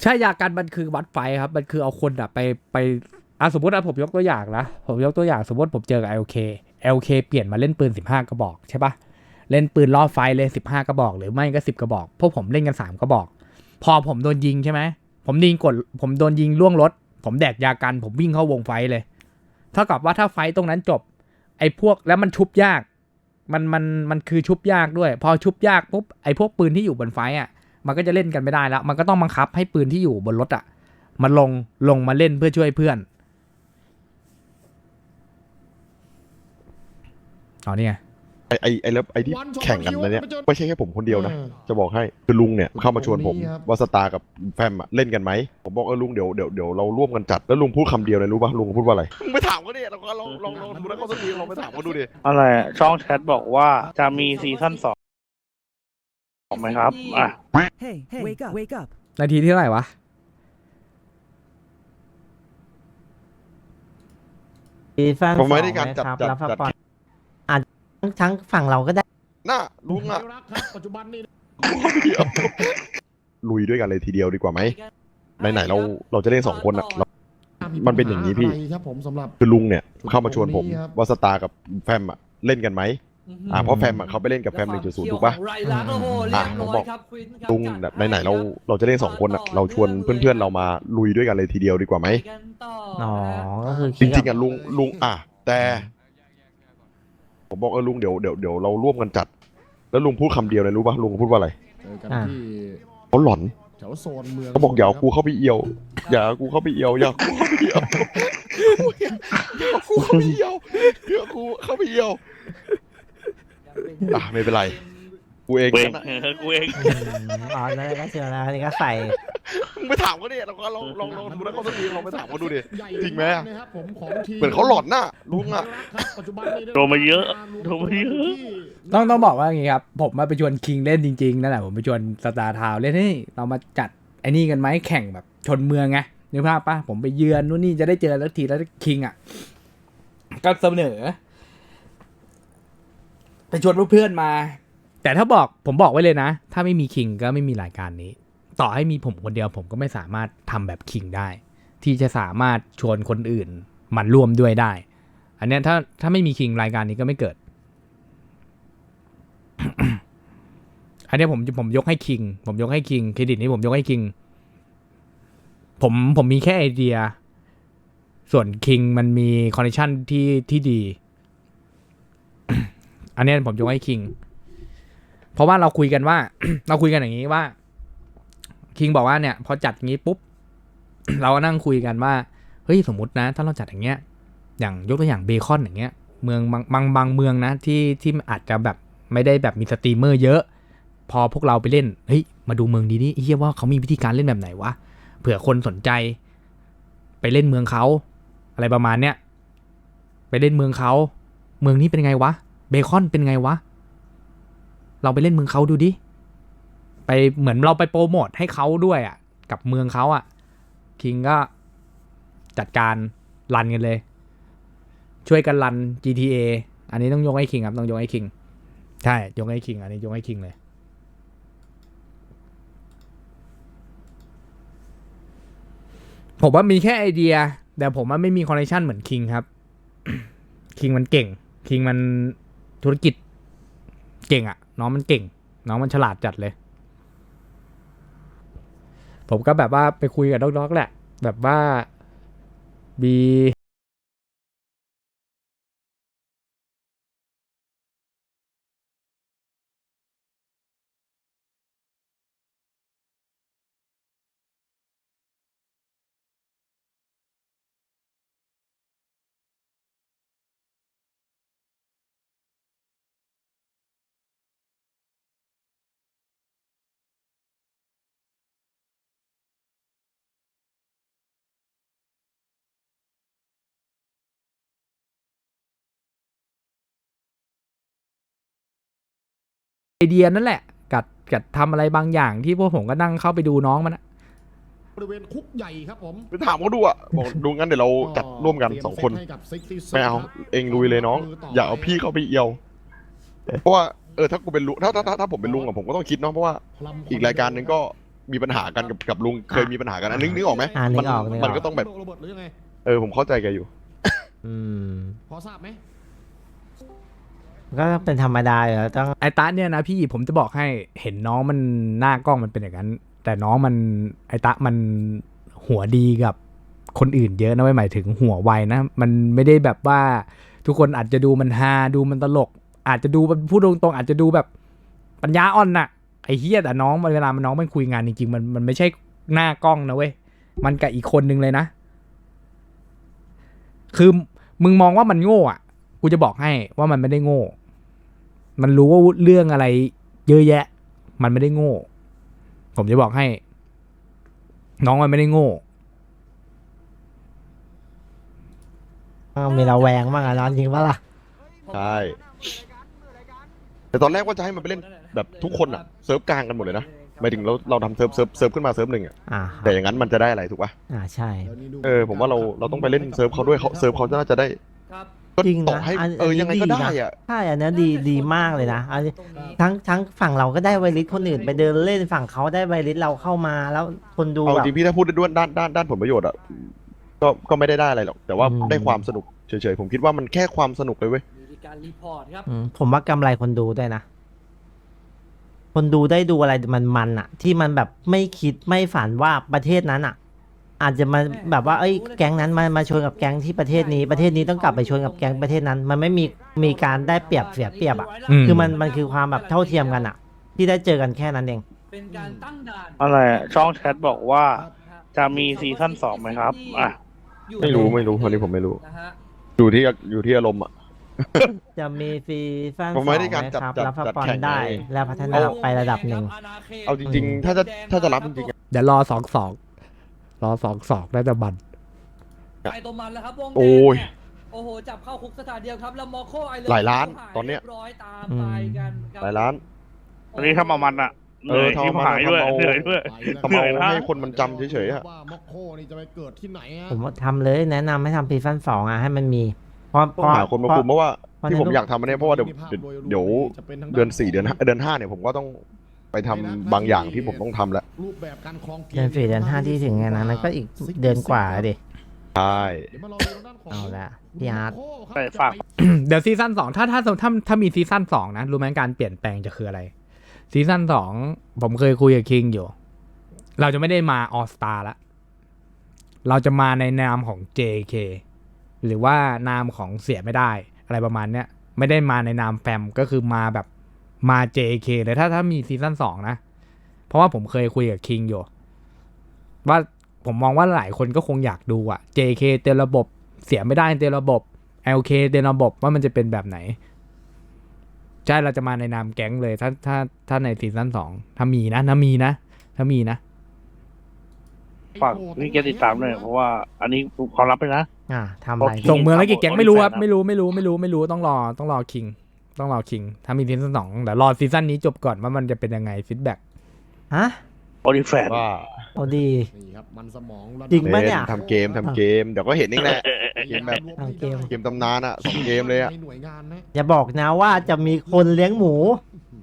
ใช่ยากันมันคือวัดไฟครับ มันคือเอาคนอะไปไปอะสมมตินะผมยกตัวอย่างนะผมยกตัวอย่างสมมติผมเจอกับ LK LK เปลี่ยนมาเล่นปืน 15 กระบอกใช่ปะเล่นปืนล่อไฟเลย 15 กระบอก หรือไม่ก็ 10 กระบอก พวกผมเล่นกัน 3 กระบอก พอผมโดนยิงใช่ไหมผมยิงกดผมโดนยิงล่วงรถ ผมแดกยากัน ผมวิ่งเข้าวงไฟเลยเท่ากับว่าถ้าไฟตรงนั้นจบ ไอ้พวกแล้วมันชุบยาก มันมันมันคือชุบยากด้วย พอชุบยากปุ๊บไอ้พวกปืนที่อยู่บนไฟอะ มันก็จะเล่นกันไม่ได้แล้ว มันก็ต้องบังคับให้ปืนที่อยู่บนรถอะมันลงลงมาเล่นเพื่อช่วยเพื่อนอ๋อนี่ไงไอไอไอแล้วไอที่แข่งกันนะเนี่ยไม่ใช่แค่ผมคนเดียวนะ จะบอกให้คือลุงเนี่ยเข้ามาชวนผมคนนี้ครับว่าสตาร์กับแฟมอะเล่นกันไหมผมบอกเออลุงเดี๋ยวเดี๋ยวเดี๋ยวเราร่วมกันจัดแล้วลุงพูดคำเดียวเลยรู้ป่ะลุงพูดว่าอะไรมึงไปถามเขาดิเราก็ลองลองลองดูแล้วเขาสักทีลองไปถามเขาดูดิอะไรอะช่องแชทบอกว่าจะมีซีซั่นสอง ไหมครับอะ Hey, hey, wake up, wake up. นาทีที่เท่าไหร่วะ ซีซั่นผมไม่สองได้การจัดนะครับจัดแล้วจัดปอนอาจทั้งทั้งฝั่งเราก็ได้ น่าลุงอะรักครับปัจจุบันนี่เดี๋ยวลุยด้วยกันเลยทีเดียวดีกว่าไหมไหนๆเราเราจะเล่นสองคนอะเรา มันเป็นอย่างนี้พี่ะไรครับผมสำหรับ คือลุงเนี่ยเข้ามาชวนผมคนนี้ครับว่าสตาร์กับแฟมอะเล่นกันไหม อ่าเพราะแฟมอะเขาไปเล่นกับแฟมหนึ่งจุดศูนย์ถูกปะไรลักษณ์โอ้โหเรียบร้อยครับควินครับลุงแบบไหนๆเราเราจะเล่นสองคนอะเราชวนเพื่อนๆเรามาลุยด้วยกันเลยทีเดียวดีกว่าไหมไปกันต่ออ๋อนะครับก็คือจริงๆอะลุงลุงอะแต่ ผมบอกเออลุงเดี๋ยวเดี๋ยวเดี๋ยวเราร่วมกันจัด แล้วลุงพูดคำเดียวเลยรู้ป่ะลุงพูดว่าอะไรเจอกันที่เขาหลอนแถวโซนเมืองเขาบอกอย่าเอากูเข้าไปเอี่ยว อย่าเอากูเข้าไปเอี่ยวอย่าเอากูเข้าไปเอี่ยวอย่าเอากูเข้าไปเอี่ยวอย่าเอากูเข้าไปเอี่ยว อะไม่เป็นไรกูเองกูเองนะเออกูเองอืมอ๋อนั่นก็เชียวนะนี่ก็ใส่มึงไปถามเขาดิเราก็ลองลองลองดูแล้วเขาสักทีลองไปถามเขาดูดิใหญ่จริงไหมอะ นะครับผมของทีมเหมือนเขาหลอนน่ะลุงอะครับปัจจุบันนี้โดนมาเยอะโดนมาเยอะ ต้องต้องบอกว่าอย่างงี้ครับ ผมมาไปชวนคิงเล่นจริงๆนั่นแหละผมไปชวนสตาร์ทาวเล่นเฮ้ยเรามาจัดไอ้นี่กันไหมแข่งแบบชนเมืองไงนึกภาพปะผมไปเยือนนู่นนี่จะได้เจอแล้วทีแล้วคิงอะก็เสนอ ไปชวนเพื่อนๆมา แต่ถ้าบอกผมบอกไว้เลยนะ ถ้าไม่มีคิงก็ไม่มีรายการนี้ ต่อให้มีผมคนเดียวผมก็ไม่สามารถทำแบบคิงได้ ที่จะสามารถชวนคนอื่นมันร่วมด้วยได้ อันนี้ถ้าถ้าไม่มีคิงรายการนี้ก็ไม่เกิด อันนี้ผมผมยกให้คิง ผมยกให้คิงเครดิตนี้ผมยกให้คิง ผมผมมีแค่ไอเดีย ส่วนคิงมันมีคอนดิชันที่ที่ดี อันนี้ผมยกให้คิง เพราะว่าเราคุยกันว่า เราคุยกันอย่างนี้ว่า คิงบอกว่าเนี่ย พอจัดอย่างนี้ปุ๊บ เราก็นั่งคุยกันว่าเฮ้ยสมมตินะ ถ้าเราจัดอย่างเงี้ย อย่างยกตัวอย่างเบคอนอย่างเงี้ย เมืองบางบางบางเมืองนะที่ที่อาจจะแบบไม่ได้แบบมีสตรีมเมอร์เยอะ พอพวกเราไปเล่นเฮ้ยมาดูเมืองดีนี่เฮียว่าเขามีวิธีการเล่นแบบไหนวะเผื่อคนสนใจ ไปเล่นเมืองเขาอะไรประมาณเนี้ยไปเล่นเมืองเขา เมืองนี้เป็นไงวะ เบคอนเป็นไงวะ เราไปเล่นเมืองเขาดูดิ ไปเหมือนเราไปโปรโมทให้เขาด้วยอะ กับเมืองเขาอะ คิงก็จัดการรันกันเลย ช่วยกันรัน GTA อันนี้ต้องยกให้คิงครับ ต้องยกให้คิง ใช่ ยกให้คิง อันนี้ยกให้คิงเลยผมว่ามีแค่ไอเดีย แต่ผมว่าไม่มีคอนเนคชันเหมือนคิงครับ คิงมันเก่ง คิงมัน ธุรกิจเก่งอะน้องมันเก่ง น้องมันฉลาดจัดเลย ผมก็แบบว่าไปคุยกับด็อกๆแหละ แบบว่าบี เดียนั่นแหละ กัดกัดทำอะไรบางอย่างที่พวกผมก็นั่งเข้าไปดูน้องมันอะบริเวณคุกใหญ่ครับผมไปถามเขาดูอะบอกดูงั้นเดี๋ยวเราจัดร่วมกันสองคนเตรียมเซตให้กับ66ไม่เอาครับเองลุยเลยน้อง อย่าเอาพี่เข้าไปเอี่ยว เพราะว่าเออถ้ากูเป็นลุงถ้าถ้าถ้าถ้าผมเป็นลุงอะผมก็ต้องคิดเนาะเพราะว่าพลัมอีกรายการหนึ่งก็มีปัญหากันกับกับลุงเคยมีปัญหากันอันนึกนึกออกไหมอ่านึมักออกนึกอมันอกก็ต้องแบบ โรเบิร์ตหรือยังไงเออผมเข้าใจแกอยู่ อืม พอทราบไหม ก็เป็นธรรมดาอยู่แล้วต้องไอตะเนี่ยนะพี่ผมจะบอกให้เห็นน้องมันหน้ากล้องมันเป็นอย่างนั้น แต่น้องมันไอตะมันหัวดีกับคนอื่นเยอะนะไม่หมายถึงหัวไวนะ มันไม่ได้แบบว่าทุกคนอาจจะดูมันฮาดูมันตลก อาจจะดูพูดตรงๆอาจจะดูแบบปัญญาอ่อนน่ะไอ้เฮียแต่น้องมันเวลามันน้องมันคุยงานจริงๆมันมันไม่ใช่หน้ากล้องนะเว้ยมันกับอีกคนนึงเลยนะ คือมึงมองว่ามันโง่อะกูจะบอกให้ว่ามันไม่ได้โง่ มันรู้ว่าเรื่องอะไร เยอะแยะ มันไม่ได้โง่ ผมจะบอกให้ น้องมันไม่ได้โง่มีระแวงบ้างอะนอนจริงปะล่ะ ใช่ แต่ตอนแรกว่าจะให้มันไปเล่นแบบทุกคนอะเซิร์ฟกลางกันหมดเลยนะหมายถึงเราเราทำเซิร์ฟเซิร์ฟเซิร์ฟขึ้นมาเซิร์ฟหนึ่งอะอ่าแต่อย่างนั้นมันจะได้อะไรถูกปะอ่าใช่ดี๋ยวนี้ดูเออผมว่าเราเราต้องไปเล่นเซิร์ฟเขาด้วยเขาเซิร์ฟเขาน่าจะได้ ครับก็จริงนะต่อให้อันเออยังไงก็อันนี้ได้ดีนะอะใช่อันนี้ดีดีมากเลยนะอันนี้ตรงนี้ทั้งทั้งฝั่งเราก็ได้ไวริสคนอื่นไปเดินเล่นฝั่งเขาได้ไวริสเราเข้ามาแล้วคนดูเอาแบบจริงพี่ถ้าพูดด้วยด้านด้านด้านผลประโยชน์อะก็ก็ไม่ได้ได้อะไรหรอก แต่ว่าอืม ได้ความสนุกเฉยๆผมคิดว่ามันแค่ความสนุกเลยเว้ยมีการรีพอร์ตครับ อืมผมว่ากำไรคนดูด้วยนะ คนดูได้ดูอะไรมันมันๆอะที่มันแบบไม่คิดไม่ฝันว่าประเทศนั้นอะ อาจจะมาแบบว่าเอ้ยแก๊งนั้นมามาชนกับแก๊งที่ประเทศนี้ประเทศนี้ต้องกลับไปชนกับแก๊งประเทศนั้น มันไม่มีมีการได้เปรียบเสียเปรียบอะอืม คือมันมันคือความแบบเท่าเทียมกันอะที่ได้เจอกันแค่นั้นเอง เป็นการตั้งด่านอะไรอะช่องแชทบอกว่าครับจะมีซีซั่นสองไหมครับอะอยู่ไม่รู้ไม่รู้วันนี้ผมไม่รู้ นะฮะอยู่ที่อยู่ที่อารมณ์อะจะมีซีซั่นผมไม่ได้การสองไหมครับจัดรับจัดฟอแข่นงได้ไง และพัฒนาไประดับหนึ่ง เอาจริง ๆ ถ้าจะถ้าจะรับจริงๆอะเดี๋ยวรอสองสอง รอสองสองได้แต่บันไปตรงมันแล้วครับวงแดงโอ้ยเนี่ยโอ้โห จับเข้าคุกสถานเดียวครับ แล้วมอโคไอเลหลายล้านตอนเนี้ย รีบร้อยตามไปกันครับหลายล้าน อันนี้ทำเอามันอะเหเอนื่ออยทำที่เอามันหายด้วยทำเอาเหนื่อยด้วย ทำเหนื่เอาอยนะ ให้คนมันจำเฉยๆอะ ว่าม็อกโคนี่จะไปเกิดที่ไหนฮะ ผมว่าทำเลยแนะนำให้ทำซีซั่นสองอะให้มันมีเพราะต้องหาคนมาคุมเพราะว่าเพราะที่ผมในรูปอยากทำอันเนี้ยเพราะว่าเดี๋ยวเดี๋ยวเดือนสี่เดือนห้าเดือนห้าเนี่ยผมก็ต้อง ไปทำบางอย่างที่ผมต้องทำแล้วรูปแบบการคลองกมเดือนสี่เดือนห้าที่ถึงไงนะนั่นก็อีกเดือนกว่าดิใช่เดี๋ยวมารอดูทางด้านของเอาละพี่อาร์ต โคครับ ไปฝาก เดี๋ยวซีซั่นสองถ้าถ้าถ้าถ้ามีซีซั่นสองนะรู้ไหมการเปลี่ยนแปลงจะคืออะไรซีซั่นสองผมเคยคุยกับคิงอยู่ เราจะไม่ได้มาออสตาละเราจะมาในนามของ JK หรือว่านามของเสียไม่ได้ อะไรประมาณเนี้ยไม่ได้มาในนามแฟมก็คือมาแบบ มา JK เลยถ้าถ้ามีซีซั่นสองนะ เพราะว่าผมเคยคุยกับคิงอยู่ ว่าผมมองว่าหลายคนก็คงอยากดูอะ JK เต็มระบบเสียไม่ได้เต็มระบบ LK เต็มระบบว่ามันจะเป็นแบบไหน ใช่เราจะมาในนามแก๊งเลย ถ้าถ้าถ้าในซีซั่นสองถ้ามีนะถ้ามีนะ ถ้ามีนะฝากนี่แกติดตามเลยเพราะว่าอันนี้ความลับเลยนะ อ่าทำอะไรโอเคส่งเมืองแล้วกี่แก๊งไม่รู้ครับครับไม่รู้ไม่รู้ไม่รู้ไม่รู้ต้องรอต้องรอคิง ต้องรอคิง ถ้ามีซีซั่นสองเดี๋ยวรอซีซั่นนี้จบก่อนว่ามันจะเป็นยังไงฟีดแบ็กฮะโอลิแฟนว่าเอาดี นี่ครับมันสมองะดับจริงปะเนี่ยล่ทำเกมทำเกม เดี๋ยวก็เห็นเองแหละ เกมแบบทำเกม เกมตำนานอะสองเกมเลยอะในหน่วยงานนะอย่าบอกนะว่าจะมีคนเลี้ยงหมู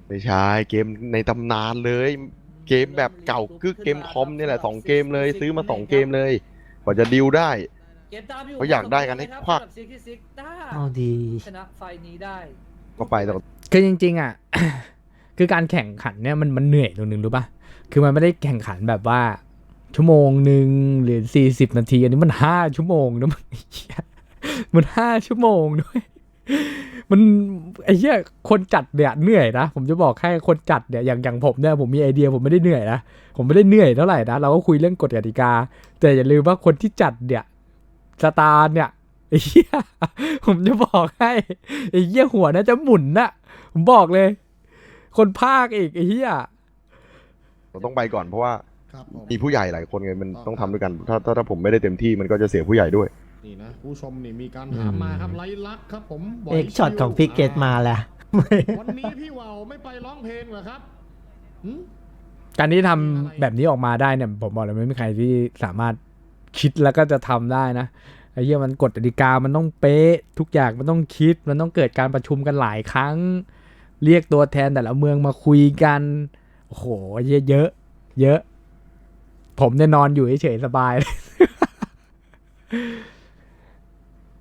ไม่ใช่เกมในตำนานเลย เกมแบบเก่ากึกเกมคอมนี่แหละสองเกมเลย ซื้อมาสองเกมเลยกว่าจะดิวได้เกมตามอยู่เขาอยากได้กันให้ควักสำหรับ66ถ้าเอาดี ชนะไฟนี้ได้ ก็ไปแต่คือจริง ๆ อะ คือการแข่งขันเนี่ยมันมันเหนื่อยตรงนึงรู้ป่ะ คือมันไม่ได้แข่งขันแบบว่า ชั่วโมงหนึ่งหรือสี่สิบนาที อันนี้มันห้าชั่วโมงนะมันเหี้ยมันห้าชั่วโมงด้วย มันไอ้เหี้ยคนจัดเนี่ยเหนื่อยนะ ผมจะบอกแค่คนจัดเนี่ยอย่างอย่างผมเนี่ยผมมีไอเดียผมไม่ได้เหนื่อยนะผมไม่ได้เหนื่อยเท่าไหร่นะเราก็คุยเรื่องกฎกติกา แต่อย่าลืมว่าคนที่จัดเนี่ยสตาร์เนี่ย ไอ้เหี้ยผมจะบอกให้ไอ้เหี้ยหัวน่าจะหมุนน่ะ ผมบอกเลย คนภาคอีกไอ้เหี้ยเราต้องไปก่อนเพราะว่าครับผม มีผู้ใหญ่หลายคนไงมันต้องทำด้วยกันถ้าถ้าถ้าผมไม่ได้เต็มที่มันก็จะเสียผู้ใหญ่ด้วย นี่นะผู้ชมนี่มีการถามมาครับไลลักษณ์ครับผมไหวเอกช็อตของพี่เกตมาแล้ววันนี้พี่ว่าวไม่ไปร้องเพลงเหรอครับหืมการที่ทำแบบนี้ออกมาได้เนี่ย ผมบอกเลยไม่มีใครที่สามารถคิดแล้วก็จะทำได้นะ ไอ้เหี้ยมันกฎกติกามันต้องเป๊ะ ทุกอย่างมันต้องคิด มันต้องเกิดการประชุมกันหลายครั้ง เรียกตัวแทนแต่ละเมืองมาคุยกันโอ้โหเยอะเยอะ เยอะ ผมเนี่ยนอนอยู่เฉยๆสบายเลย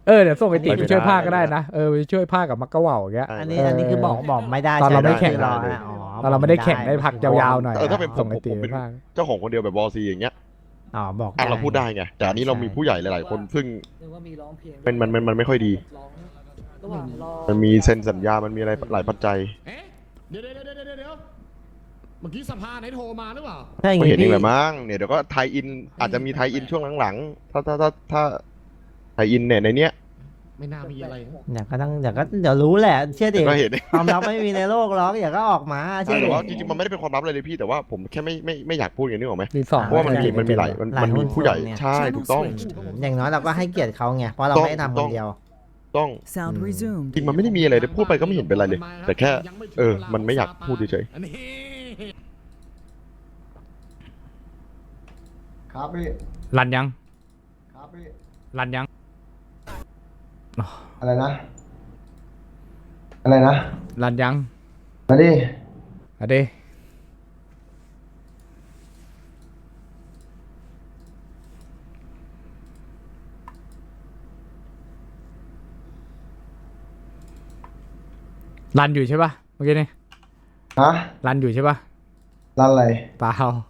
เออเดี๋ยวส่งไอติไปช่วยภาคก็ได้นะเออไปช่วยภาคกับมักกะเหว่าอย่างเงี้ย อันนี้เอออัอันนี้คือบอกบอกไม่ได้ตอนเราไม่ใช่หแข่งคือรอนะอ๋อตอนเราไม่ได้แข่งได้พักยาวๆหน่อยเออถ้าเป็นผมส่งไอติผมไปเป็น ภาค เจ้าของคนเดียวแบบบอซีอย่างเงี้ย อ๋อบอกอะเราพูดได้ไงแต่อันนี้เรามีผู้ใหญ่หลาย ๆ คนซึ่ง นึกว่ามีร้องเพลงมันมันมันมันไม่ค่อยดี ร้องระหว่างรอมันมีเซ็นสัญญา มันมีอะไรหลายปัจจัยเอ๊ะเดี๋ยวเดี๋ยวเดี๋ยวเดี๋ยวเดี๋ยวเมื่อกี้สภาไหนโทรมาหรือเปล่าถ้าอย่างไม่งี้เห็นเอพี่งแหละมั้งเนี่ยเดี๋ยวก็ไทยอินอาจจะมีไทยอินช่วงหลังๆถ้าถ้าถ้าถ้าไทยอินเนี่ยในเนี้ย ไม่น่ามีอะไรนะเดี๋ยวก็ต้องเดี๋ยวก็เดี๋ยวรู้แหละ เชื่อดิก็เห็นความลับไม่มีในโลกหรอกอย่าก็ออกมาเชื่อแต่ดิว่าจริงๆมันไม่ได้เป็นความลับเลยเลยพี่แต่ว่าผมแค่ไม่ไม่ไม่อยากพูดอย่างนี้หรอกไหมรีสอร์ทเพราะว่ามันมีมันมีหลายมันมันมีผู้ใหญ่ใช่ถูกต้อง อย่างน้อยเราก็ให้เกียรติเขาไงเพราะเราไม่ได้ทำคนเดียว ต้อง Sound Hmm. resumed. จริงมันไม่ได้มีอะไรเลยพูดไปก็ไม่เห็นเป็นไรเลย แต่แค่ เออมันไม่อยากพูดเฉย อันนี้ครับพี่ รันยัง ครับพี่ รันยัง อะไรนะ อะไรนะรันยังมาดิอะเดรันอยู่ใช่ปะเมื่อกี้นี่ฮะรันอยู่ใช่ปะร้านอะไร เปล่า